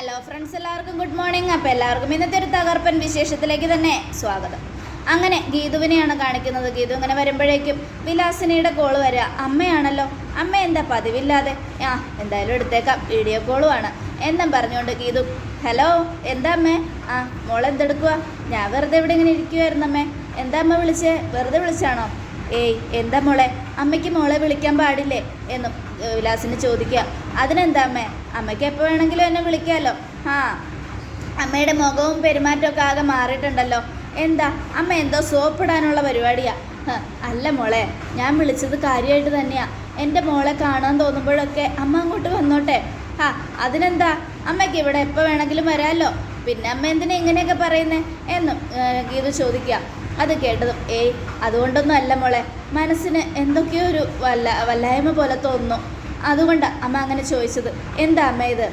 Hello friends എല്ലാവർക്കും good morning അപ്പോൾ എല്ലാവർക്കും ഇന്നത്തെ ഒരു തകർപ്പൻ വിശേഷത്തിലേക്ക് തന്നെ സ്വാഗതം. അങ്ങനെ ഗീതുവിനെയാണ് കാണിക്കുന്നത്. ഗീതു ഇങ്ങനെ വരുമ്പോഴേക്കും വിലാസിനിയുടെ കോൾ വരിക. അമ്മയാണല്ലോ. അമ്മ എന്താ പതിവില്ലാതെ? ആ എന്തായാലും എടുത്തേക്കാം. വീഡിയോ കോളുമാണ് എന്നും പറഞ്ഞുകൊണ്ട് ഗീതു ഹലോ എന്താ അമ്മേ? ആ മോൾ എന്തെടുക്കുക ഞാൻ വെറുതെ ഇവിടെ ഇങ്ങനെ ഇരിക്കുമായിരുന്നു അമ്മേ. എന്താ അമ്മ വിളിച്ചേ? വെറുതെ വിളിച്ചാണോ? ഏയ് എന്താ മോളെ? അമ്മയ്ക്ക് മോളെ വിളിക്കാൻ പാടില്ലേ? എന്നും വിലാസിന് ചോദിക്കുക അതിനെന്താ അമ്മേ? അമ്മയ്ക്ക് എപ്പോൾ വേണമെങ്കിലും എന്നെ വിളിക്കാമല്ലോ ആ അമ്മയുടെ മുഖവും പെരുമാറ്റമൊക്കെ ആകെ മാറിയിട്ടുണ്ടല്ലോ. എന്താ? അമ്മ എന്തോ സോപ്പിടാനുള്ള പരിപാടിയാ. അല്ല മോളെ ഞാൻ വിളിച്ചത് കാര്യമായിട്ട് തന്നെയാ. എന്റെ മോളെ കാണാൻ തോന്നുമ്പോഴൊക്കെ അമ്മ അങ്ങോട്ട് വന്നോട്ടെ. ആ അതിനെന്താ? അമ്മയ്ക്ക് ഇവിടെ എപ്പോൾ വേണമെങ്കിലും വരാമല്ലോ പിന്നെ അമ്മ എന്തിനാ ഇങ്ങനെയൊക്കെ പറയുന്നേ? എന്നും ഗീതു ചോദിക്കുക. അത് കേട്ടതും ഏയ് അതുകൊണ്ടൊന്നും അല്ല മോളെ. മനസ്സിന് എന്തൊക്കെയോ ഒരു വല്ല വല്ലായ്മ പോലെ തോന്നുന്നു. അതുകൊണ്ട് അമ്മ അങ്ങനെ ചോദിച്ചത്. എന്താ അമ്മ ഇത്?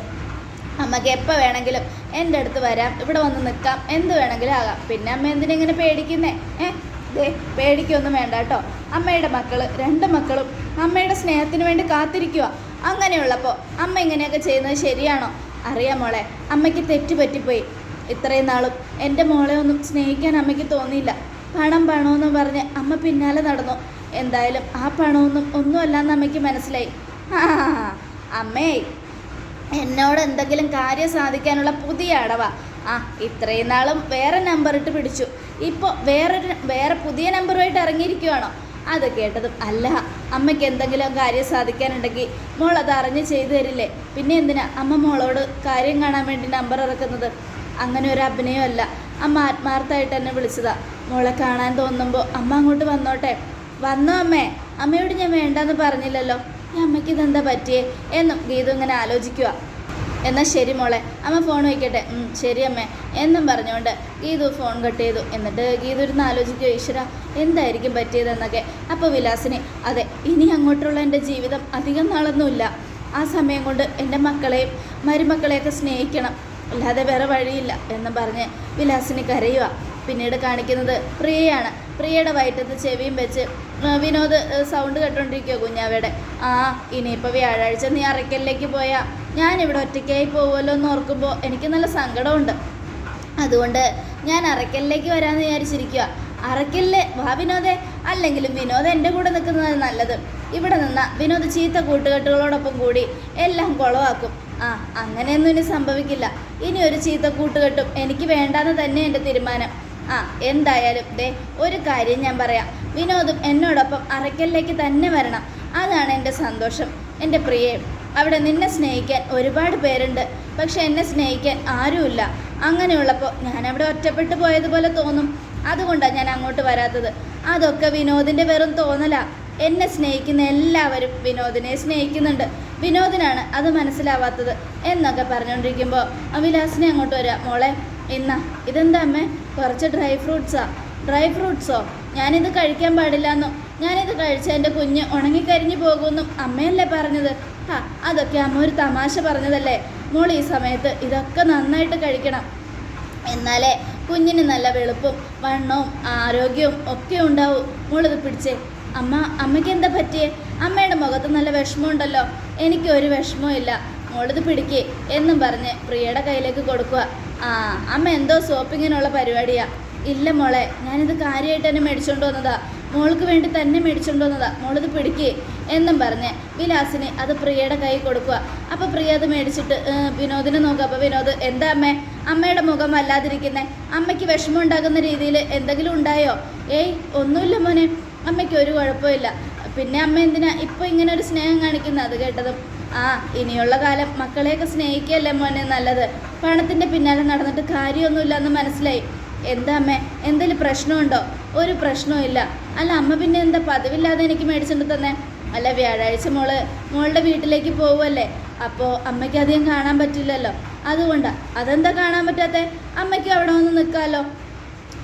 അമ്മയ്ക്ക് എപ്പോൾ വേണമെങ്കിലും എന്റെ അടുത്ത് വരാം ഇവിടെ വന്ന് നിൽക്കാം എന്ത് വേണമെങ്കിലും ആകാം. പിന്നെ അമ്മ എന്തിനാ ഇങ്ങനെ പേടിക്കുന്നേ? ഏ? ദേ പേടിക്കൊന്നും വേണ്ട കേട്ടോ. അമ്മയുടെ മക്കൾ രണ്ട് മക്കളും അമ്മയുടെ സ്നേഹത്തിന് വേണ്ടി കാത്തിരിക്കുക അങ്ങനെയുള്ളപ്പോൾ അമ്മ ഇങ്ങനെയൊക്കെ ചെയ്യുന്നത് ശരിയാണോ? അറിയാം മോളെ അമ്മയ്ക്ക് തെറ്റ് പറ്റിപ്പോയി. ഇത്രയും നാളും എന്റെ മോളെ ഒന്നും സ്നേഹിക്കാൻ അമ്മയ്ക്ക് തോന്നിയില്ല. പണം പണമെന്ന് പറഞ്ഞ് അമ്മ പിന്നാലെ നടന്നു. എന്തായാലും ആ പണമൊന്നും ഒന്നുമല്ലാന്ന് അമ്മയ്ക്ക് മനസ്സിലായി. അമ്മേ എന്നോട് എന്തെങ്കിലും കാര്യം സാധിക്കാനുള്ള പുതിയ അടവാ. ആ ഇത്രയും നാളും വേറെ നമ്പർ ഇട്ട് പിടിച്ചു. ഇപ്പോൾ വേറൊരു വേറെ പുതിയ നമ്പറുമായിട്ട് ഇറങ്ങിയിരിക്കുവാണോ? അത് കേട്ടതും അല്ല. അമ്മയ്ക്ക് എന്തെങ്കിലും കാര്യം സാധിക്കാനുണ്ടെങ്കിൽ മോൾ അത് അറിഞ്ഞ് ചെയ്തു തരില്ലേ? പിന്നെ എന്തിനാ അമ്മ മോളോട് കാര്യം കാണാൻ വേണ്ടി നമ്പർ ഇറക്കുന്നത്? അങ്ങനെ ഒരു അഭിനയമല്ല. അമ്മ ആത്മാർത്ഥമായിട്ട് എന്നെ വിളിച്ചതാ. മോളെ കാണാൻ തോന്നുമ്പോൾ അമ്മ അങ്ങോട്ട് വന്നോട്ടെ. വന്നോ അമ്മേ. അമ്മയോട് ഞാൻ വേണ്ടെന്ന് പറഞ്ഞില്ലല്ലോ. ഈ അമ്മയ്ക്ക് ഇതെന്താ പറ്റിയേ? എന്നും ഗീതു ഇങ്ങനെ ആലോചിക്കുക എന്നാൽ ശരി മോളെ. അമ്മ ഫോൺ വയ്ക്കട്ടെ. ശരി അമ്മേ. എന്നും പറഞ്ഞുകൊണ്ട് ഗീതു ഫോൺ കട്ട് ചെയ്തു. എന്നിട്ട് ഗീതു ഇരുന്ന് ആലോചിക്കുക ഈശ്വര എന്തായിരിക്കും പറ്റിയതെന്നൊക്കെ. അപ്പോൾ വിലാസിനി അതെ ഇനി അങ്ങോട്ടുള്ള എന്റെ ജീവിതം അധികം നാളൊന്നുമില്ല. ആ സമയം കൊണ്ട് എന്റെ മക്കളെയും മരുമക്കളെയൊക്കെ സ്നേഹിക്കണം. അല്ലാതെ വേറെ വഴിയില്ല എന്ന് പറഞ്ഞ് വിലാസിനി കരയുക പിന്നീട് കാണിക്കുന്നത് പ്രിയയാണ്. പ്രിയയുടെ വയറ്റത്ത് ചെവിയും വെച്ച് വിനോദ് സൗണ്ട് കേട്ടോണ്ടിരിക്കുക കുഞ്ഞാവയുടെ. ആ ഇനിയിപ്പോൾ വ്യാഴാഴ്ച നീ അറയ്ക്കലിലേക്ക് പോയാൽ ഞാനിവിടെ ഒറ്റയ്ക്കായി പോകുമല്ലോ എന്ന് ഓർക്കുമ്പോൾ എനിക്ക് നല്ല സങ്കടമുണ്ട്. അതുകൊണ്ട് ഞാൻ അറയ്ക്കലിലേക്ക് വരാമെന്ന് വിചാരിച്ചിരിക്കുക അറയ്ക്കലിലെ വാ വിനോദേ. അല്ലെങ്കിലും വിനോദ് എന്റെ കൂടെ നിൽക്കുന്നത് നല്ലത്. ഇവിടെ നിന്ന വിനോദ് ചീത്ത കൂട്ടുകെട്ടുകളോടൊപ്പം കൂടി എല്ലാം കുളവാക്കും. ആ അങ്ങനെയൊന്നും ഇനി സംഭവിക്കില്ല. ഇനി ഒരു ചീത്ത കൂട്ടുകെട്ടും എനിക്ക് വേണ്ടാന്ന് തന്നെ എന്റെ തീരുമാനം. ആ എന്തായാലും ദേ ഒരു കാര്യം ഞാൻ പറയാം. വിനോദും എന്നോടൊപ്പം അറയ്ക്കലിലേക്ക് തന്നെ വരണം. അതാണ് എന്റെ സന്തോഷം. എന്റെ പ്രിയേ അവിടെ നിന്നെ സ്നേഹിക്കാൻ ഒരുപാട് പേരുണ്ട്. പക്ഷെ എന്നെ സ്നേഹിക്കാൻ ആരുമില്ല. അങ്ങനെയുള്ളപ്പോൾ ഞാൻ അവിടെ ഒറ്റപ്പെട്ടു പോയതുപോലെ തോന്നും. അതുകൊണ്ടാണ് ഞാൻ അങ്ങോട്ട് വരാത്തത്. അതൊക്കെ വിനോദിന്റെ വെറും തോന്നലാ. എന്നെ സ്നേഹിക്കുന്ന എല്ലാവരും വിനോദിനെ സ്നേഹിക്കുന്നുണ്ട്. വിനോദിനാണ് അത് മനസ്സിലാവാത്തത്. എന്നൊക്കെ പറഞ്ഞുകൊണ്ടിരിക്കുമ്പോൾ അവിലാസിനെ അങ്ങോട്ട് വരാം. മോളെ ഇന്ന ഇതെന്താ അമ്മേ? കുറച്ച് ഡ്രൈ ഫ്രൂട്ട്സാ ഡ്രൈ ഫ്രൂട്ട്സോ ഞാനിത് കഴിക്കാൻ പാടില്ലെന്നോ. ഞാനിത് കഴിച്ച എന്റെ കുഞ്ഞ് ഉണങ്ങിക്കരിഞ്ഞു പോകുമെന്നും അമ്മയല്ലേ പറഞ്ഞത്? ആ അതൊക്കെ അമ്മ ഒരു തമാശ പറഞ്ഞതല്ലേ? മോൾ ഈ സമയത്ത് ഇതൊക്കെ നന്നായിട്ട് കഴിക്കണം. എന്നാലേ കുഞ്ഞിന് നല്ല വെളുപ്പും വണ്ണവും ആരോഗ്യവും ഒക്കെ ഉണ്ടാവും. മോളിത് പിടിച്ചേ. അമ്മ അമ്മയ്ക്ക് എന്താ പറ്റിയേ? അമ്മയുടെ മുഖത്ത് നല്ല വിഷമമുണ്ടല്ലോ. എനിക്ക് ഒരു വിഷമവും ഇല്ല മോളിത് പിടിക്കേ എന്നും പറഞ്ഞ് പ്രിയയുടെ കയ്യിലേക്ക് കൊടുക്കുക ആ അമ്മ എന്തോ ഷോപ്പിങ്ങിനുള്ള പരിപാടിയാ. ഇല്ല മോളെ ഞാനിത് കാര്യമായിട്ട് തന്നെ മേടിച്ചോണ്ട് വന്നതാ. മോൾക്ക് വേണ്ടി തന്നെ മേടിച്ചോണ്ട് വന്നതാ. മോളിത് പിടിക്കേ എന്നും പറഞ്ഞ് വിലാസിന് അത് പ്രിയയുടെ കൈ കൊടുക്കുക അപ്പോൾ പ്രിയ അത് മേടിച്ചിട്ട് വിനോദിനെ നോക്കുക അപ്പോൾ വിനോദ് എന്താ അമ്മേ? അമ്മയുടെ മുഖം വല്ലാതിരിക്കുന്നേ. അമ്മയ്ക്ക് വിഷമം ഉണ്ടാകുന്ന രീതിയിൽ എന്തെങ്കിലും ഉണ്ടായോ? ഏയ് ഒന്നുമില്ല മോനെ. അമ്മയ്ക്ക് ഒരു കുഴപ്പമില്ല. പിന്നെ അമ്മ എന്തിനാ ഇപ്പോൾ ഇങ്ങനെ ഒരു സ്നേഹം കാണിക്കുന്നത് അത് കേട്ടതും ആ ഇനിയുള്ള കാലം മക്കളെയൊക്കെ സ്നേഹിക്കുകയല്ലേ മോനെ നല്ലത്? പണത്തിന്റെ പിന്നാലെ നടന്നിട്ട് കാര്യമൊന്നുമില്ല എന്ന് മനസ്സിലായി. എന്താ അമ്മേ എന്തെങ്കിലും പ്രശ്നമുണ്ടോ? ഒരു പ്രശ്നവും ഇല്ല. അല്ല അമ്മ പിന്നെ എന്താ പതിവില്ലാതെ എനിക്ക് മേടിച്ചിട്ട് തന്നെ? അല്ല വ്യാഴാഴ്ച മോൾ മോളുടെ വീട്ടിലേക്ക് പോവുമല്ലേ അപ്പോൾ അമ്മയ്ക്ക് അധികം കാണാൻ പറ്റില്ലല്ലോ. അതുകൊണ്ടാണ് അതെന്താ കാണാൻ പറ്റാത്തെ? അമ്മയ്ക്ക് അവിടെ വന്ന് നിൽക്കാമല്ലോ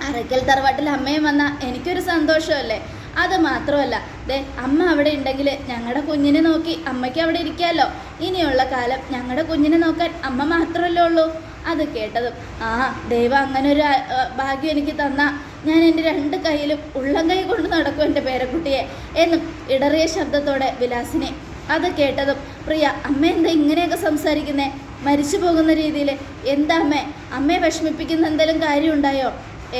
അറയ്ക്കൽ തറവാട്ടിൽ അമ്മയും വന്ന എനിക്കൊരു സന്തോഷമല്ലേ? അത് മാത്രമല്ല ദേ അമ്മ അവിടെ ഉണ്ടെങ്കിൽ ഞങ്ങളുടെ കുഞ്ഞിനെ നോക്കി അമ്മയ്ക്ക് അവിടെ ഇരിക്കാമല്ലോ ഇനിയുള്ള കാലം ഞങ്ങളുടെ കുഞ്ഞിനെ നോക്കാൻ അമ്മ മാത്രമല്ലേ ഉള്ളൂ. അത് കേട്ടതും ആ ദൈവം അങ്ങനെ ഒരു ഭാഗ്യം എനിക്ക് തന്ന ഞാൻ എന്റെ രണ്ട് കൈയിലും ഉള്ളം കൈ കൊണ്ട് നടക്കും എന്റെ പേരക്കുട്ടിയെ എന്നും ഇടറിയ ശബ്ദത്തോടെ വിലാസിനെ. അത് കേട്ടതും പ്രിയ അമ്മ എന്താ ഇങ്ങനെയൊക്കെ സംസാരിക്കുന്നേ? മരിച്ചു പോകുന്ന രീതിയിൽ എന്താ അമ്മേ? അമ്മയെ വിഷമിപ്പിക്കുന്ന എന്തെങ്കിലും കാര്യമുണ്ടായോ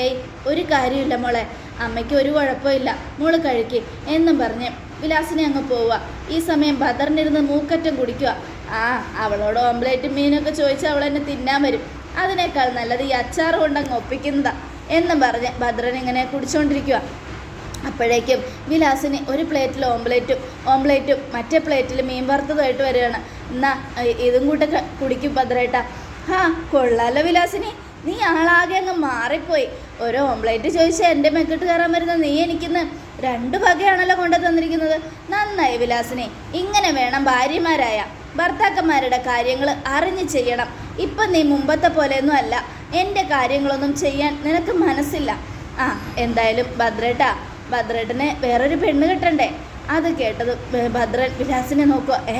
ഏയ് ഒരു കാര്യമില്ല മോളെ. അമ്മയ്ക്ക് ഒരു കുഴപ്പമില്ല. മോൾ കഴിക്ക്. എന്നും പറഞ്ഞ് വിലാസിനെ അങ്ങ് പോവുക. ഈ സമയം ബദറിനിരുന്ന് മൂക്കറ്റം കുടിക്കുക. ആ അവളോട് ഓംലേറ്റ് മീനൊക്കെ ചോദിച്ചാൽ അവൾ എന്നെ തിന്നാൻ വരും. അതിനേക്കാൾ നല്ലത് ഈ അച്ചാറ് കൊണ്ടങ്ങ് ഒപ്പിക്കുന്നതാ. എന്നും പറഞ്ഞ് ഭദ്രൻ ഇങ്ങനെ കുടിച്ചുകൊണ്ടിരിക്കുക അപ്പോഴേക്കും വിലാസിന് ഒരു പ്ലേറ്റിൽ ഓംലേറ്റും ഓംലേറ്റും മറ്റേ പ്ലേറ്റിൽ മീൻ വറുത്തതായിട്ട് വരികയാണ്. എന്നാ ഇതും കൂട്ടൊക്കെ കുടിക്കും ഭദ്രേട്ട ആ കൊള്ളാലോ വിലാസിനി. നീ ആളാകെ അങ്ങ് മാറിപ്പോയി. ഒരു ഓംപ്ലേറ്റ് ചോദിച്ചാൽ എന്റെ മെക്കിട്ട് കയറാൻ വരുന്ന നീ എനിക്കിന്ന് രണ്ട് വകയാണല്ലോ കൊണ്ടു തന്നിരിക്കുന്നത്. നന്നായി വിലാസിനെ ഇങ്ങനെ വേണം ഭാര്യമാരായ. ഭർത്താക്കന്മാരുടെ കാര്യങ്ങൾ അറിഞ്ഞ് ചെയ്യണം. ഇപ്പം നീ മുമ്പത്തെ പോലെയൊന്നും അല്ല. എന്റെ കാര്യങ്ങളൊന്നും ചെയ്യാൻ നിനക്ക് മനസ്സില്ല. ആ എന്തായാലും ഭദ്രേട്ടാ ഭദ്രേട്ടനെ വേറൊരു പെണ്ണ് കിട്ടണ്ടേ? അത് കേട്ടത് ഭദ്രൻ വിലാസിനെ നോക്കുക ഏ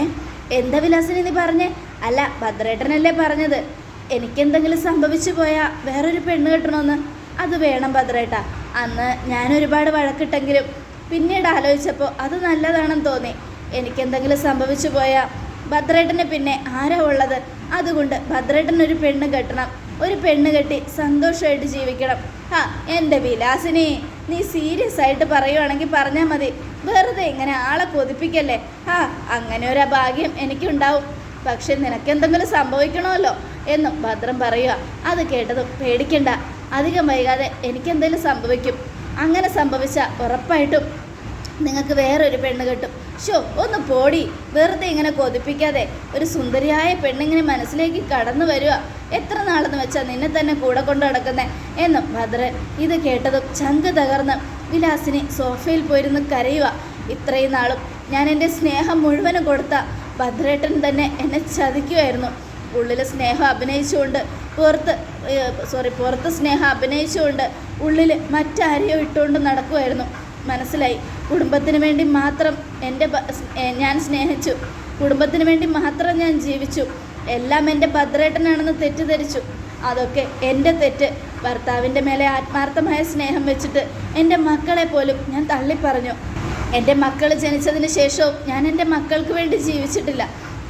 എന്താ വിലാസിനെ നീ പറഞ്ഞേ? അല്ല ഭദ്രേട്ടനല്ലേ പറഞ്ഞത്. എനിക്കെന്തെങ്കിലും സംഭവിച്ചു പോയാൽ വേറൊരു പെണ്ണ് കിട്ടണമെന്ന് അത് വേണം ഭദ്രേട്ട. അന്ന് ഞാൻ ഒരുപാട് വഴക്കിട്ടെങ്കിലും പിന്നീട് ആലോചിച്ചപ്പോൾ അത് നല്ലതാണെന്ന് തോന്നി. എനിക്കെന്തെങ്കിലും സംഭവിച്ചു പോയാൽ ഭദ്രേട്ടന് പിന്നെ ആരാ ഉള്ളത്? അതുകൊണ്ട് ഭദ്രേട്ടനൊരു പെണ്ണ് കെട്ടണം. ഒരു പെണ്ണ് കെട്ടി സന്തോഷമായിട്ട് ജീവിക്കണം. ആ എന്റെ വിലാസിനി നീ സീരിയസ് ആയിട്ട് പറയുവാണെങ്കിൽ പറഞ്ഞാൽ മതി. വെറുതെ ഇങ്ങനെ ആളെ കൊതിപ്പിക്കല്ലേ? ആ അങ്ങനെ ഒരു ഭാഗ്യം എനിക്കുണ്ടാവും. പക്ഷെ നിനക്കെന്തെങ്കിലും സംഭവിക്കണമല്ലോ. എന്നും ഭദ്രം പറയുക. അത് കേട്ടതും പേടിക്കണ്ട. അധികം വൈകാതെ എനിക്കെന്തെങ്കിലും സംഭവിക്കും. അങ്ങനെ സംഭവിച്ച ഉറപ്പായിട്ടും നിങ്ങൾക്ക് വേറൊരു പെണ്ണ് കിട്ടും. ഷോ ഒന്ന് പോടി. വെറുതെ ഇങ്ങനെ കൊതിപ്പിക്കാതെ ഒരു സുന്ദരിയായ പെണ്ണിങ്ങനെ മനസ്സിലേക്ക് കടന്നു വരിക. എത്ര നാളെന്ന് വെച്ചാൽ നിന്നെ തന്നെ കൂടെ കൊണ്ട് നടക്കുന്നേ? എന്നും ഭദ്രൻ ഇത് കേട്ടതും ചങ്ക് തകർന്ന് വിലാസിനി സോഫയിൽ പോയിരുന്ന് കരയുക. ഇത്രയും നാളും ഞാൻ എന്റെ സ്നേഹം മുഴുവനും കൊടുത്ത ഭദ്രേട്ടൻ തന്നെ എന്നെ ചതിക്കുമായിരുന്നു ഉള്ളിൽ സ്നേഹം അഭിനയിച്ചുകൊണ്ട് പുറത്ത് സോറി പുറത്ത് സ്നേഹം അഭിനയിച്ചുകൊണ്ട് ഉള്ളിൽ മറ്റാരെയോ ഇട്ടുകൊണ്ട് നടക്കുമായിരുന്നു മനസ്സിലായി? കുടുംബത്തിന് വേണ്ടി മാത്രം എന്റെ ഞാൻ സ്നേഹിച്ചു. കുടുംബത്തിന് വേണ്ടി മാത്രം ഞാൻ ജീവിച്ചു. എല്ലാം എന്റെ ഭദ്രേട്ടനാണെന്ന് തെറ്റിദ്ധരിച്ചു. അതൊക്കെ എന്റെ തെറ്റ്. ഭർത്താവിന്റെ മേലെ ആത്മാർത്ഥമായ സ്നേഹം വെച്ചിട്ട് എന്റെ മക്കളെ പോലും ഞാൻ തള്ളിപ്പറഞ്ഞു. എന്റെ മക്കൾ ജനിച്ചതിന് ശേഷവും ഞാൻ എന്റെ മക്കൾക്ക് വേണ്ടി ജീവിച്ചിട്ടില്ല.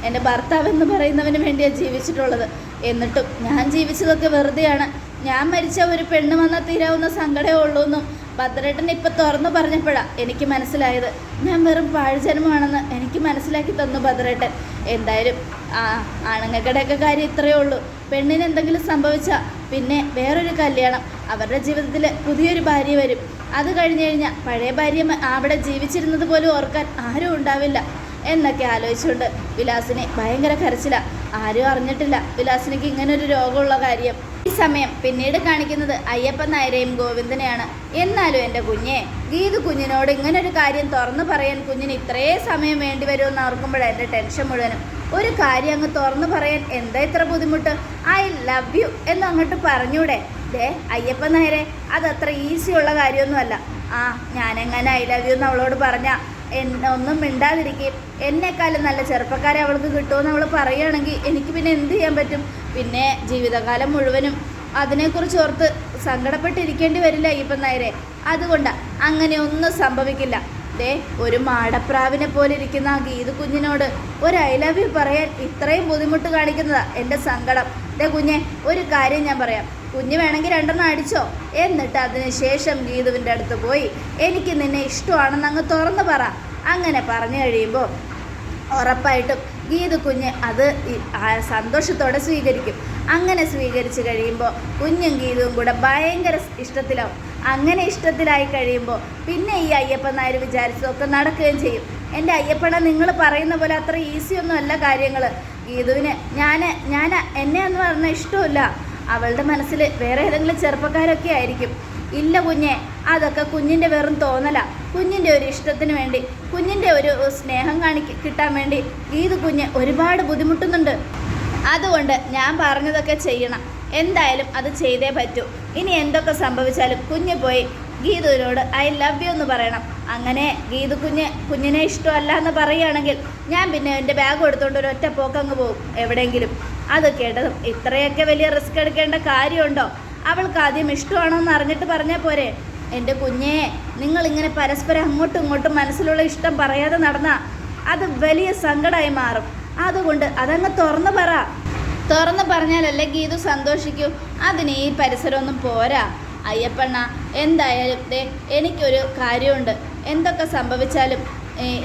എന്റെ ഭർത്താവ് എന്ന് പറയുന്നവന് വേണ്ടിയാണ് ജീവിച്ചിട്ടുള്ളത്. എന്നിട്ടും ഞാൻ ജീവിച്ചതൊക്കെ വെറുതെയാണ്. ഞാൻ മരിച്ച ഒരു പെണ്ണ് വന്നാൽ തീരാവുന്ന സങ്കടമേ ഉള്ളൂ എന്നും ഭദ്രേട്ടൻ ഇപ്പം തുറന്നു പറഞ്ഞപ്പോഴാണ് എനിക്ക് മനസ്സിലായത്. ഞാൻ വെറും പാഴ്ജന്മമാണെന്ന് എനിക്ക് മനസ്സിലാക്കി തന്നു ഭദ്രേട്ടൻ. എന്തായാലും ആ ആണുങ്ങക്കടയൊക്കെ കാര്യം ഇത്രയേ ഉള്ളൂ. പെണ്ണിന് എന്തെങ്കിലും സംഭവിച്ചാൽ പിന്നെ വേറൊരു കല്യാണം. അവരുടെ ജീവിതത്തിൽ പുതിയൊരു ഭാര്യ വരും. അത് കഴിഞ്ഞ് കഴിഞ്ഞാൽ പഴയ ഭാര്യ അവിടെ ജീവിച്ചിരുന്നത് പോലും ഓർക്കാൻ ആരും ഉണ്ടാവില്ല. എന്നൊക്കെ ആലോചിച്ചുകൊണ്ട് വിലാസിനെ ഭയങ്കര കരച്ചില. ആരും അറിഞ്ഞിട്ടില്ല വിലാസിനിക്ക് ഇങ്ങനെ ഒരു രോഗമുള്ള കാര്യം. ഈ സമയം പിന്നീട് കാണിക്കുന്നത് അയ്യപ്പൻ നായരെയും ഗോവിന്ദനെയാണ്. എന്നാലും എന്റെ കുഞ്ഞെ ഗീത് കുഞ്ഞിനോട് ഇങ്ങനെ ഒരു കാര്യം തുറന്നു പറയാൻ കുഞ്ഞിന് ഇത്രേ സമയം വേണ്ടി വരുമെന്ന് ഓർക്കുമ്പോഴാണ് എന്റെ ടെൻഷൻ മുഴുവനും. ഒരു കാര്യം അങ്ങ് തുറന്നു പറയാൻ എന്താ ഇത്ര ബുദ്ധിമുട്ട്? ഐ ലവ് യു എന്ന് അങ്ങോട്ട് പറഞ്ഞൂടെ? ദേ അയ്യപ്പൻ നായരെ അതത്ര ഈസി ഉള്ള കാര്യമൊന്നുമല്ല. ആ ഞാനെങ്ങനെ ഐ ലവ് യു എന്ന് അവളോട് പറഞ്ഞ എന്നെ ഒന്നും മിണ്ടാതിരിക്കുകയും എന്നെക്കാളും നല്ല ചെറുപ്പക്കാരെ അവൾക്ക് കിട്ടുമെന്ന് അവൾ പറയുകയാണെങ്കിൽ എനിക്ക് പിന്നെ എന്ത് ചെയ്യാൻ പറ്റും? പിന്നെ ജീവിതകാലം മുഴുവനും അതിനെക്കുറിച്ച് ഓർത്ത് സങ്കടപ്പെട്ടിരിക്കേണ്ടി വരില്ല ഇപ്പം നായരെ അതുകൊണ്ട് അങ്ങനെ ഒന്നും സംഭവിക്കില്ല. ദേ ഒരു മാടപ്രാവിനെ പോലെ ഇരിക്കുന്ന ആ ഗീത് കുഞ്ഞിനോട് ഒരു ഐ ലവ് യു പറയാൻ ഇത്രയും ബുദ്ധിമുട്ട് കാണിക്കുന്നതാ എന്റെ സങ്കടം. ദേ കുഞ്ഞെ ഒരു കാര്യം ഞാൻ പറയാം. കുഞ്ഞ് വേണമെങ്കിൽ രണ്ടെണ്ണം അടിച്ചോ. എന്നിട്ട് അതിനുശേഷം ഗീതുവിന്റെ അടുത്ത് പോയി. എനിക്ക് നിന്നെ ഇഷ്ടമാണെന്ന് അങ്ങ് തുറന്നു പറ. അങ്ങനെ പറഞ്ഞു കഴിയുമ്പോൾ ഉറപ്പായിട്ടും ഗീത് കുഞ്ഞ് അത് സന്തോഷത്തോടെ സ്വീകരിക്കും. അങ്ങനെ സ്വീകരിച്ച് കഴിയുമ്പോൾ കുഞ്ഞും ഗീതവും കൂടെ ഭയങ്കര ഇഷ്ടത്തിലാവും. അങ്ങനെ ഇഷ്ടത്തിലായി കഴിയുമ്പോൾ പിന്നെ ഈ അയ്യപ്പൻ നായർ വിചാരിച്ചതൊക്കെ നടക്കുകയും ചെയ്യും. എന്റെ അയ്യപ്പണ നിങ്ങൾ പറയുന്ന പോലെ അത്ര ഈസി ഒന്നും അല്ല കാര്യങ്ങൾ ഗീതുവിന് ഞാൻ ഞാൻ എന്നെ എന്ന് പറഞ്ഞാൽ ഇഷ്ടമില്ല അവളുടെ മനസ്സിൽ വേറെ ഏതെങ്കിലും ചെറുപ്പക്കാരൊക്കെ ആയിരിക്കും. ഇല്ല കുഞ്ഞെ അതൊക്കെ കുഞ്ഞിന്റെ വെറും തോന്നല. കുഞ്ഞിന്റെ ഒരു ഇഷ്ടത്തിന് വേണ്ടി കുഞ്ഞിന്റെ ഒരു സ്നേഹം കാണിക്ക് കിട്ടാൻ വേണ്ടി ഗീതു കുഞ്ഞ് ഒരുപാട് ബുദ്ധിമുട്ടുന്നുണ്ട്. അതുകൊണ്ട് ഞാൻ പറഞ്ഞതൊക്കെ ചെയ്യണം. എന്തായാലും അത് ചെയ്തേ പറ്റൂ. ഇനി എന്തൊക്കെ സംഭവിച്ചാലും കുഞ്ഞ് പോയി ഗീതുവിനോട് ഐ ലവ് യു എന്ന് പറയണം. അങ്ങനെ ഗീതു കുഞ്ഞ് കുഞ്ഞിനെ ഇഷ്ടമല്ല എന്ന് പറയുകയാണെങ്കിൽ ഞാൻ പിന്നെ എന്റെ ബാഗ് എടുത്തുകൊണ്ട് ഒരു ഒറ്റ പോക്കങ്ങ് പോകും എവിടെയെങ്കിലും. അത് കേട്ടതും ഇത്രയൊക്കെ വലിയ റിസ്ക് എടുക്കേണ്ട കാര്യമുണ്ടോ? അവൾക്ക് ആദ്യം ഇഷ്ടമാണോ എന്ന് അറിഞ്ഞിട്ട് പറഞ്ഞാൽ പോരെ. എന്റെ കുഞ്ഞേ നിങ്ങളിങ്ങനെ പരസ്പരം അങ്ങോട്ടും ഇങ്ങോട്ടും മനസ്സിലുള്ള ഇഷ്ടം പറയാതെ നടന്നാൽ അത് വലിയ സങ്കടമായി മാറും. അതുകൊണ്ട് അതങ്ങ് തുറന്നു പറ. തുറന്ന് പറഞ്ഞാലല്ലേ ഗീതു സന്തോഷിക്കൂ? അതിന് ഈ പരിസരമൊന്നും പോരാ. അയ്യപ്പണ്ണ എന്തായാലും ദേ എനിക്കൊരു കാര്യമുണ്ട്. എന്തൊക്കെ സംഭവിച്ചാലും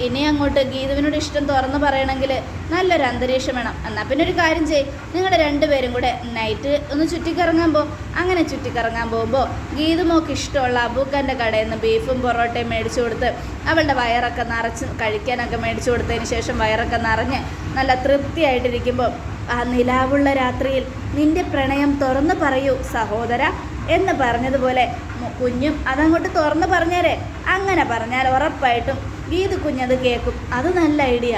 ഇനി അങ്ങോട്ട് ഗീതുവിനോട് ഇഷ്ടം തുറന്ന് പറയണമെങ്കിൽ നല്ലൊരു അന്തരീക്ഷം വേണം. എന്നാൽ പിന്നെ ഒരു കാര്യം ചെയ് നിങ്ങളുടെ രണ്ടുപേരും കൂടെ നൈറ്റ് ഒന്ന് ചുറ്റിക്കറങ്ങാൻ പോ. അങ്ങനെ ചുറ്റിക്കറങ്ങാൻ പോകുമ്പോൾ ഗീതുമോക്ക് ഇഷ്ടമുള്ള അബൂക്കന്റെ കടയിൽ നിന്ന് ബീഫും പൊറോട്ടയും മേടിച്ചു കൊടുത്ത് അവളുടെ വയറൊക്കെ നിറച്ച് കഴിക്കാനൊക്കെ മേടിച്ചു കൊടുത്തതിന് ശേഷം വയറൊക്കെ നിറഞ്ഞ് നല്ല തൃപ്തിയായിട്ടിരിക്കുമ്പോൾ ആ നിലാവുള്ള രാത്രിയിൽ നിന്റെ പ്രണയം തുറന്നു പറയൂ സഹോദര എന്ന് പറഞ്ഞതുപോലെ കുഞ്ഞും അതങ്ങോട്ട് തുറന്നു പറഞ്ഞേരെ. അങ്ങനെ പറഞ്ഞാൽ ഉറപ്പായിട്ടും ഗീത് കുഞ്ഞത് കേൾക്കും അത് നല്ല ഐഡിയ.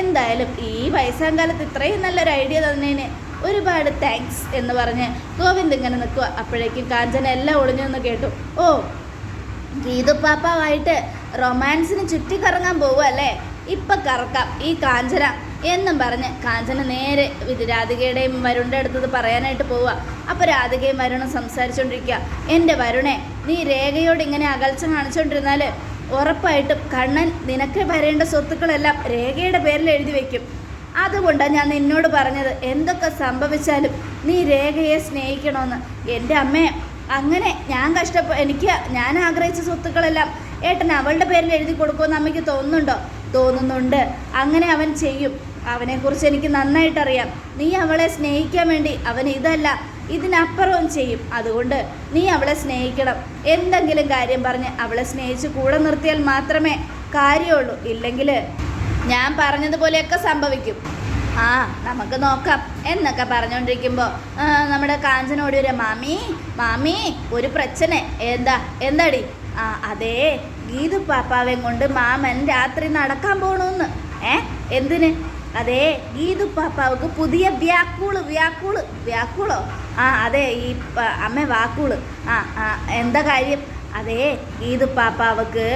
എന്തായാലും ഈ വയസ്സാം കാലത്ത് ഇത്രയും നല്ലൊരു ഐഡിയ തന്നേന്. ഒരുപാട് താങ്ക്സ് എന്ന് പറഞ്ഞ് ഗോവിന്ദ് ഇങ്ങനെ നിൽക്കുക. അപ്പോഴേക്കും കാഞ്ചന എല്ലാം ഒളിഞ്ഞു എന്ന് കേട്ടു. ഓ ഗീതുപ്പാപ്പാവായിട്ട് റൊമാൻസിന് ചുറ്റിക്കറങ്ങാൻ പോവുക അല്ലേ? ഇപ്പൊ കറക്കാം. ഈ കാഞ്ചന എന്നും പറഞ്ഞ് കാഞ്ചന നേരെ ഇത് രാധികയുടെയും വരുണിന്റെ അടുത്തത് പറയാനായിട്ട് പോവുക. അപ്പോൾ രാധികയും വരുണും സംസാരിച്ചുകൊണ്ടിരിക്കുക എന്റെ വരുണെ നീ രേഖയോട് ഇങ്ങനെ അകൽച്ച കാണിച്ചുകൊണ്ടിരുന്നാൽ ഉറപ്പായിട്ടും കണ്ണൻ നിനക്ക് വരേണ്ട സ്വത്തുക്കളെല്ലാം രേഖയുടെ പേരിൽ എഴുതി വയ്ക്കും അതുകൊണ്ടാണ് ഞാൻ നിന്നോട് പറഞ്ഞത് എന്തൊക്കെ സംഭവിച്ചാലും നീ രേഖയെ സ്നേഹിക്കണമെന്ന് എന്റെ അമ്മയെ അങ്ങനെ ഞാൻ കഷ്ടപ്പെ എനിക്ക് ഞാൻ ആഗ്രഹിച്ച സ്വത്തുക്കളെല്ലാം ഏട്ടൻ അവളുടെ പേരിൽ എഴുതി കൊടുക്കുമെന്ന് അമ്മയ്ക്ക് തോന്നുന്നുണ്ടോ? തോന്നുന്നുണ്ട്. അങ്ങനെ അവൻ ചെയ്യും. അവനെക്കുറിച്ച് എനിക്ക് നന്നായിട്ടറിയാം. നീ അവളെ സ്നേഹിക്കാൻ വേണ്ടി അവൻ ഇതല്ല ഇതിനപ്പുറവും ചെയ്യും. അതുകൊണ്ട് നീ അവളെ സ്നേഹിക്കണം. എന്തെങ്കിലും കാര്യം പറഞ്ഞ് അവളെ സ്നേഹിച്ച് കൂടെ നിർത്തിയാൽ മാത്രമേ കാര്യമുള്ളൂ. ഇല്ലെങ്കിൽ ഞാൻ പറഞ്ഞതുപോലെയൊക്കെ സംഭവിക്കും. ആ നമുക്ക് നോക്കാം. എന്നൊക്കെ പറഞ്ഞുകൊണ്ടിരിക്കുമ്പോൾ നമ്മുടെ കാഞ്ചനോട് ഒരു മാമി മാമി ഒരു പ്രശ്ന. എന്താ എന്താടി? ആ അതേ ഗീതു പാപ്പാവേം കൊണ്ട് മാമൻ രാത്രി നടക്കാൻ പോകണമെന്ന് ഏ എന്തിന്? അതെ ഗീതു പാപ്പാവുക്ക് പുതിയ വ്യാക്കൂൾ വ്യാക്കൂൾ വ്യാക്കൂളോ? ആ അതെ ഈ അമ്മ വാക്കൂൾ. ആ ആ എന്താ കാര്യം? അതെ ഗീതു പാപ്പാവക്ക്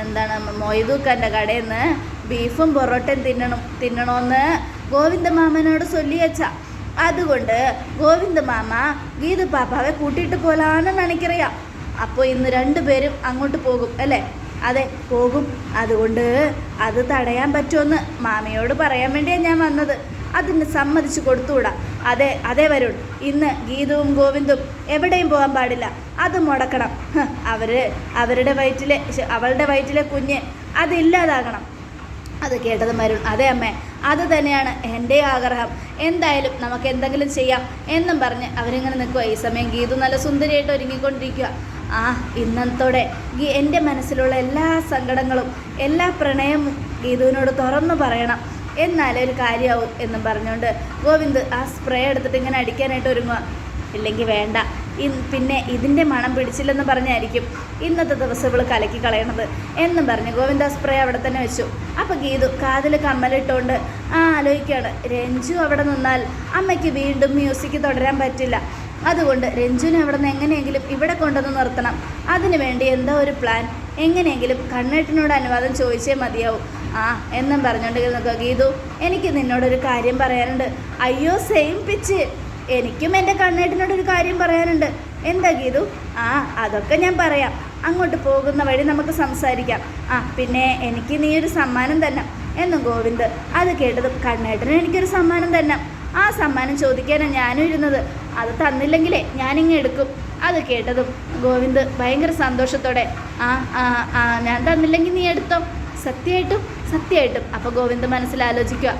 എന്താണ് മൊയ്തൂക്കന്റെ കടയിൽ നിന്ന് ബീഫും പൊറോട്ടയും തിന്നണം തിന്നണമെന്ന് ഗോവിന്ദ മാമനോട് ചൊല്ലിയച്ച അതുകൊണ്ട് ഗോവിന്ദ മാമ ഗീതു പാപ്പാവെ കൂട്ടിയിട്ട് പോലാണെന്ന് എനിക്കറിയാം. അപ്പോൾ ഇന്ന് രണ്ടുപേരും അങ്ങോട്ട് പോകും അല്ലേ? അതെ പോകും. അതുകൊണ്ട് അത് തടയാൻ പറ്റുമെന്ന് മാമിയോട് പറയാൻ വേണ്ടിയാണ് ഞാൻ വന്നത്. അതിന് സമ്മതിച്ചു കൊടുത്തുകൂടാ അതെ അതേ വരുൺ. ഇന്ന് ഗീതവും ഗോവിന്ദും എവിടെയും പോകാൻ പാടില്ല. അത് മുടക്കണം. അവർ അവർ അവരുടെ വയറ്റിലെ അവളുടെ വയറ്റിലെ കുഞ്ഞ് അതില്ലാതാകണം അത് കേട്ടത് മരുൺ അതെ അമ്മേ അത് തന്നെയാണ് എന്റെ ആഗ്രഹം. എന്തായാലും നമുക്ക് എന്തെങ്കിലും ചെയ്യാം എന്നും പറഞ്ഞ് അവരിങ്ങനെ നിൽക്കുക ഈ സമയം ഗീതു നല്ല സുന്ദരിയായിട്ട് ഒരുങ്ങിക്കൊണ്ടിരിക്കുക ആ ഇന്നത്തോടെ എന്റെ മനസ്സിലുള്ള എല്ലാ സങ്കടങ്ങളും എല്ലാ പ്രണയവും ഗീതുവിനോട് തുറന്നു പറയണം. എന്നാലേ ഒരു കാര്യമാവും എന്നും പറഞ്ഞുകൊണ്ട് ഗോവിന്ദ് ആ സ്പ്രേ എടുത്തിട്ട് ഇങ്ങനെ അടിക്കാനായിട്ട് ഒരുങ്ങുക ഇല്ലെങ്കിൽ വേണ്ട. പിന്നെ ഇതിന്റെ മണം പിടിച്ചില്ലെന്ന് പറഞ്ഞായിരിക്കും ഇന്നത്തെ ദിവസം ഇവൾ കലക്കി കളയണത് എന്നും പറഞ്ഞ് ഗോവിന്ദ സ്പ്രേ അവിടെ തന്നെ വെച്ചു. അപ്പോൾ ഗീതു കാതിൽ കമ്മലിട്ടുകൊണ്ട് ആ ആലോചിക്കുകയാണ് രഞ്ജു അവിടെ നിന്നാൽ അമ്മയ്ക്ക് വീണ്ടും മ്യൂസിക് തുടരാൻ പറ്റില്ല. അതുകൊണ്ട് രഞ്ജുവിനെ അവിടെ നിന്ന് എങ്ങനെയെങ്കിലും ഇവിടെ കൊണ്ടുവന്ന് നിർത്തണം. അതിനു വേണ്ടി എന്താ ഒരു പ്ലാൻ എങ്ങനെയെങ്കിലും കണ്ണേട്ടിനോട് അനുവാദം ചോദിച്ചേ മതിയാവും. ആ എന്നും പറഞ്ഞുകൊണ്ട് നോക്കുക ഗീതു എനിക്ക് നിന്നോടൊരു കാര്യം പറയാനുണ്ട്. അയ്യോ സെയിം പിച്ച് എനിക്കും എന്റെ കണ്ണേട്ടിനോടൊരു കാര്യം പറയാനുണ്ട്. എന്താ ഗീതു? ആ അതൊക്കെ ഞാൻ പറയാം. അങ്ങോട്ട് പോകുന്ന വഴി നമുക്ക് സംസാരിക്കാം. ആ പിന്നെ എനിക്ക് നീ ഒരു സമ്മാനം തന്നെ എന്നും ഗോവിന്ദ് അത് കേട്ടതും കണ്ണേട്ടന് എനിക്കൊരു സമ്മാനം തന്നെ ആ സമ്മാനം ചോദിക്കാനാണ് ഞാനും ഇരുന്നത്. അത് തന്നില്ലെങ്കിലേ ഞാനിങ്ങ് എടുക്കും. അത് കേട്ടതും ഗോവിന്ദ് ഭയങ്കര സന്തോഷത്തോടെ ആ ആ ഞാൻ തന്നില്ലെങ്കിൽ നീ എടുത്തോ? സത്യമായിട്ടും സത്യമായിട്ടും. അപ്പോൾ ഗോവിന്ദ് മനസ്സിലാലോചിക്കുക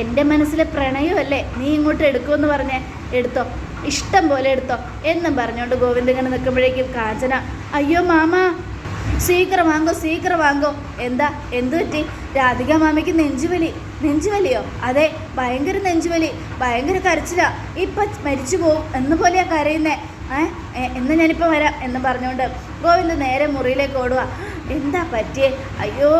എന്റെ മനസ്സിലെ പ്രണയമല്ലേ നീ ഇങ്ങോട്ട് എടുക്കുമെന്ന് പറഞ്ഞേ എടുത്തോ? ഇഷ്ടം പോലെ എടുത്തോ? എന്നും പറഞ്ഞുകൊണ്ട് ഗോവിന്ദ് ഇങ്ങനെ നിൽക്കുമ്പോഴേക്കും കാഞ്ചന അയ്യോ മാമ സീക്രം വാങ്ങോ സീക്രം വാങ്ങോ. എന്താ എന്തു പറ്റി? രാധിക മാമയ്ക്ക് നെഞ്ചുവലി നെഞ്ചുവലിയോ? അതെ ഭയങ്കര നെഞ്ചുവലി. ഭയങ്കര കരച്ചിലാ. ഇപ്പം മരിച്ചു പോവും എന്ന പോലെയാ കരയുന്നേ. ഏഹ് എന്ന് ഞാനിപ്പോൾ വരാം എന്ന് പറഞ്ഞുകൊണ്ട് ഗോവിന്ദ് നേരെ മുറിയിലേക്ക് ഓടുക എന്താ പറ്റിയേ? അയ്യോ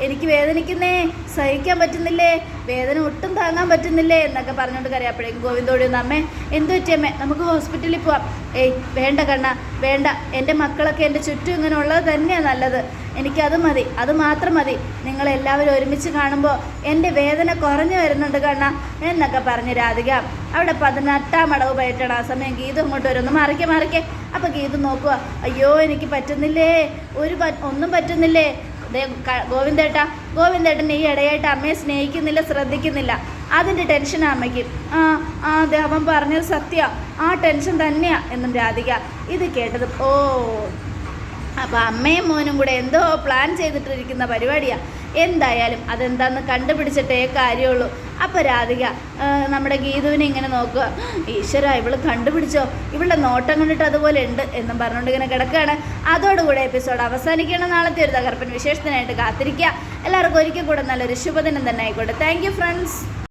എനിക്ക് വേദനിക്കുന്നേ. സഹിക്കാൻ പറ്റുന്നില്ലേ? വേദന ഒട്ടും താങ്ങാൻ പറ്റുന്നില്ലേ? എന്നൊക്കെ പറഞ്ഞുകൊണ്ട് കരയപ്പോഴേക്കും ഗോവിന്ദോടി ഒന്ന് അമ്മേ എന്തു പറ്റിയമ്മേ നമുക്ക് ഹോസ്പിറ്റലിൽ പോവാം. ഏയ് വേണ്ട കണ്ണ വേണ്ട. എന്റെ മക്കളൊക്കെ എന്റെ ചുറ്റും ഇങ്ങനെ ഉള്ളത് തന്നെയാണ് നല്ലത്. എനിക്കത് മതി അത് മാത്രം മതി. നിങ്ങളെല്ലാവരും ഒരുമിച്ച് കാണുമ്പോൾ എന്റെ വേദന കുറഞ്ഞു വരുന്നുണ്ട് കണ്ണ എന്നൊക്കെ പറഞ്ഞ് രാധിക അവിടെ പതിനെട്ടാം അടവ് പയറ്റണം. ആ സമയം ഗീതു ഇങ്ങോട്ട് വരുന്നു. മറിക്കെ മറിക്കെ. അപ്പം ഗീത നോക്കുക അയ്യോ എനിക്ക് പറ്റുന്നില്ലേ? ഒരു ഒന്നും പറ്റുന്നില്ലേ? ദേ ഗോവിന്ദേട്ട ഗോവിന്ദേട്ടാ ഗോവിന്ദേട്ടൻ ഈ ഇടയായിട്ട് അമ്മയെ സ്നേഹിക്കുന്നില്ല ശ്രദ്ധിക്കുന്നില്ല. അതിന്റെ ടെൻഷൻ അമ്മയ്ക്ക്. ആ ആ അതെ അവൻ പറഞ്ഞത് സത്യ. ആ ടെൻഷൻ തന്നെയാ എന്നും രാധിക ഇത് കേട്ടത്. ഓ അപ്പോൾ അമ്മയും മോനും കൂടെ എന്തോ പ്ലാൻ ചെയ്തിട്ടിരിക്കുന്ന പരിപാടിയാണ് എന്തായാലും അതെന്താന്ന് കണ്ടുപിടിച്ചിട്ടേ കാര്യമുള്ളൂ. അപ്പോൾ രാധിക നമ്മുടെ ഗീതുവിനെ ഇങ്ങനെ നോക്കുക. ഈശ്വര ഇവൾ കണ്ടുപിടിച്ചോ? ഇവളുടെ നോട്ടം കണ്ടിട്ട് അതുപോലെ ഉണ്ട് എന്നും പറഞ്ഞുകൊണ്ട് ഇങ്ങനെ കിടക്കുകയാണ്. അതോടുകൂടെ എപ്പിസോഡ് അവസാനിക്കണം നാളത്തെ ഒരു തകർപ്പൻ വിശേഷത്തിനായിട്ട് കാത്തിരിക്കുക. എല്ലാവർക്കും ഒരിക്കൽ കൂടെ നല്ലൊരു ശുഭദിനം തന്നെ ആയിക്കോട്ടെ. Thank friends